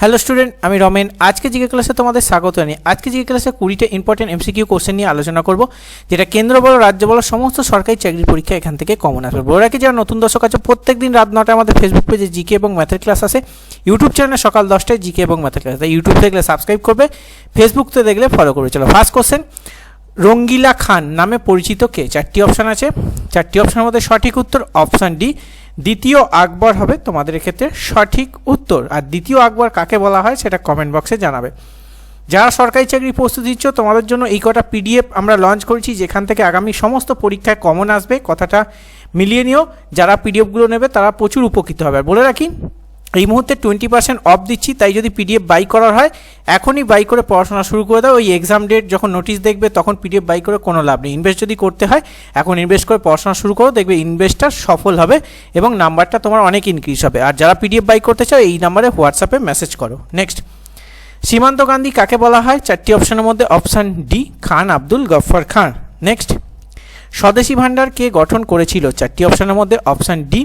Hello student আমি রমেন। আজকে GK ক্লাসে তোমাদের স্বাগত জানাই আজকে জিকে ক্লাসে কুড়িটা ইম্পর্টেন্ট এমসিকিউ কোশ্চেন নিয়ে আলোচনা করব, যেটা কেন্দ্র বলো, রাজ্য বলো, সমস্ত সরকারি চাকরির পরীক্ষা এখান থেকে কমন আসবে। বলে রাখি, যারা নতুন দর্শক আছে প্রত্যেক দিন রাত নটায় আমাদের ফেসবুক পেজে জিকে এবং ম্যাথের ক্লাস আসে। ইউটিউব চ্যানেলে সকাল দশটায় জিকে এবং ম্যাথের ক্লাস তাই ইউটিউব দেখলে সাবস্ক্রাইব করবে ফেসবুকতে দেখলে ফলো করবে। চলো ফার্স্ট কোশ্চেন রঙ্গিলা খান নামে পরিচিত কে? চারটি অপশান আছে। চারটি অপশানের মধ্যে সঠিক উত্তর অপশান ডি দ্বিতীয় আকবর হবে তোমাদের ক্ষেত্রে সঠিক উত্তর। আর দ্বিতীয় আকবর কাকে বলা হয় সেটা কমেন্ট বক্সে জানাবে। যারা সরকারি চাকরি প্রস্তুতি দিচ্ছ তোমাদের জন্য এই কটা পিডিএফ আমরা লঞ্চ করেছি, যেখান থেকে আগামী সমস্ত পরীক্ষায় কমন আসবে। কথাটা মিলিয়ে নিও, যারা পিডিএফগুলো নেবে তারা প্রচুর উপকৃত হবে। আর বলে রাখি এই মুহূর্তে টোয়েন্টি পার্সেন্ট অফ দিচ্ছি, তাই যদি পিডিএফ বাই করার হয়, এখনই বাই করে পড়াশোনা শুরু করে দাও। ওই এক্সাম ডেট যখন নোটিশ দেখবে, তখন পিডিএফ বাই করে কোনো লাভ নেই। ইনভেস্ট যদি করতে হয়, এখন ইনভেস্ট করে পড়াশোনা শুরু করো, দেখবে ইনভেস্টটা সফল হবে এবং নাম্বারটা তোমার অনেক ইনক্রিজ হবে। আর যারা পিডিএফ বাই করতে চাও, এই নাম্বারে হোয়াটসঅ্যাপে মেসেজ করো। নেক্সট সীমান্ত গান্ধী কাকে বলা হয়? চারটি অপশনের মধ্যে option D Khan Abdul Ghaffar Khan. Next Swadeshi Bhandar কে গঠন করেছিল? চারটি অপশনের মধ্যে অপশান ডি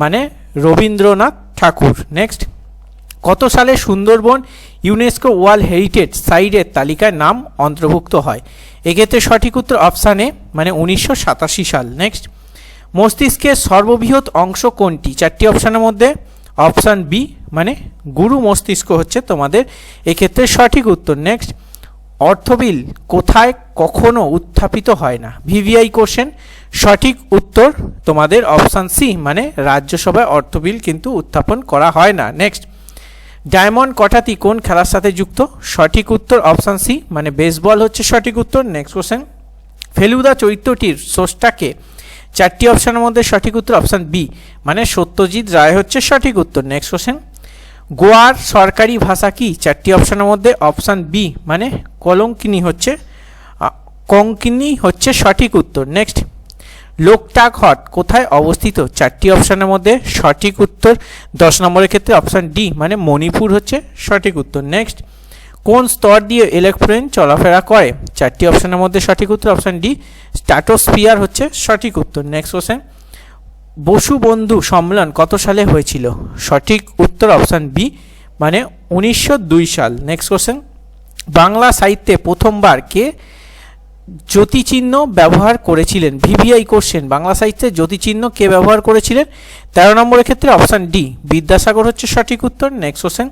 মানে রবীন্দ্রনাথ ঠাকুর। নেক্সট কত সালে সুন্দরবন ইউনেস্কো ওয়ার্ল্ড হেরিটেজ সাইটের তালিকায় নাম অন্তর্ভুক্ত হয়? এক্ষেত্রে সঠিক উত্তর অপশানে মানে উনিশশো সাতাশি সাল। নেক্সট মস্তিষ্কের সর্ববৃহৎ অংশ কোনটি? চারটি অপশানের মধ্যে অপশান বি মানে গুরু মস্তিষ্ক হচ্ছে তোমাদের। এক্ষেত্রে সঠিক উত্তর। নেক্সট অর্থবিল কোথায় কখনো উত্থাপিত হয় না? ভিভিআই কোশ্চেন সঠিক উত্তর তোমাদের অপশান সি মানে রাজ্যসভায় অর্থবিল কিন্তু উত্থাপন করা হয় না। নেক্সট ডায়মন্ড কটাতি কোন খেলার সাথে যুক্ত? সঠিক উত্তর অপশান সি মানে বেসবল হচ্ছে সঠিক উত্তর। নেক্সট কোশ্চেন ফেলুদা চরিত্রটির স্রষ্টাকে চারটি অপশানের মধ্যে সঠিক উত্তর অপশান বি মানে সত্যজিৎ রায় হচ্ছে সঠিক উত্তর। নেক্সট কোশ্চেন গোয়ার সরকারি ভাষা কি? চারটি অপশানের মধ্যে অপশান বি মানে কলঙ্কিনী হচ্ছে কঙ্কিনী হচ্ছে সঠিক উত্তর। নেক্সট লোকটাক হট কোথায় অবস্থিত? চারটি অপশানের মধ্যে সঠিক উত্তর দশ নম্বরের ক্ষেত্রে অপশান ডি মানে মণিপুর হচ্ছে সঠিক উত্তর। নেক্সট, কোন স্তর দিয়ে ইলেকট্রন চলাফেরা করে? চারটি অপশানের মধ্যে সঠিক উত্তর, অপশান ডি স্ট্যাটোস্ফিয়ার হচ্ছে সঠিক উত্তর। নেক্সট কোশ্চেন, বসু বন্ধু সম্মেলন কত সালে হয়েছিল? সঠিক উত্তর, অপশান বি মানে উনিশশো দুই সাল। নেক্সট কোশ্চেন, বাংলা সাহিত্যে প্রথমবার কে জ্যোতিচিহ্ন ব্যবহার করেছিলেন, ভিভিআই কোশ্চেন, বাংলা সাহিত্যে জ্যোতিচিহ্ন কে ব্যবহার করেছিলেন? তেরো নম্বরের ক্ষেত্রে অপশান ডি, বিদ্যাসাগর হচ্ছে সঠিক উত্তর next question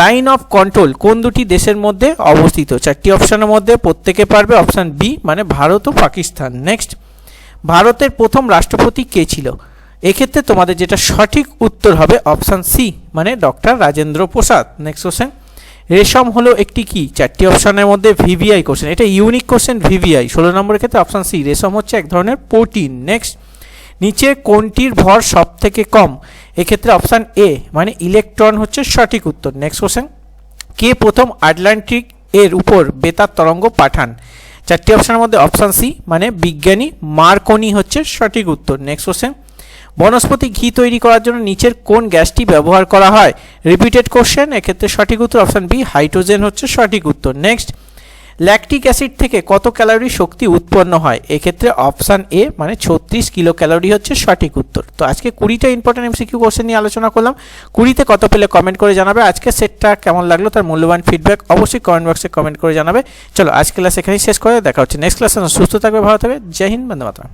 line of control কোন দুটি দেশের মধ্যে অবস্থিত? চারটি অপশানের মধ্যে প্রত্যেকে পারবে, অপশান বি মানে ভারত ও পাকিস্তান। নেক্সট ভারতের প্রথম রাষ্ট্রপতি কে ছিল? এক্ষেত্রে তোমাদের যেটা সঠিক উত্তর হবে, অপশান সি মানে doctor Rajendra Prasad. Next question রেশম হলো একটি কি? চারটি অপশানের মধ্যে ভিভিআই কোশ্চেন এটা ইউনিক কোশ্চেন ভিভিআই। ষোলো নম্বরের ক্ষেত্রে অপশান সি রেশম হচ্ছে এক ধরনের প্রোটিন নেক্সট নিচে কোনটির ভর সব থেকে কম? এক্ষেত্রে অপশান এ মানে ইলেকট্রন হচ্ছে সঠিক উত্তর। নেক্সট কোশ্চেন কে প্রথম আটলান্টিক এর উপর বেতার তরঙ্গ পাঠান? চারটি অপশানের মধ্যে অপশান সি মানে বিজ্ঞানী মার্কনি হচ্ছে সঠিক উত্তর। নেক্সট কোশ্চেন বনস্পতি ঘি তৈরি করার জন্য নিচের কোন গ্যাসটি ব্যবহার করা হয়? রিপিটেড কোশ্চেন এক্ষেত্রে সঠিক উত্তর অপশান বি হাইড্রোজেন হচ্ছে সঠিক উত্তর। নেক্সট ল্যাকটিক অ্যাসিড থেকে কত ক্যালোরি শক্তি উৎপন্ন হয়? এক্ষেত্রে অপশান এ মানে ছত্রিশ কিলো ক্যালোরি হচ্ছে সঠিক উত্তর। তো আজকে কুড়িটা ইম্পর্টেন্ট এমসিকিউ কোশ্চেন নিয়ে আলোচনা করলাম। কুড়িতে কত পেলে কমেন্ট করে জানাবে? আজকে সেটটা কেমন লাগল তার মূল্যবান ফিডব্যাক অবশ্যই কমেন্ট বক্সে কমেন্ট করে জানাবে। চলো আজ ক্লাস এখানেই শেষ করে দেখা হচ্ছে। নেক্সট ক্লাসে সুস্থ থাকবে, ভালো থাকবে। জয় হিন্দ, বন্দে মাতরম।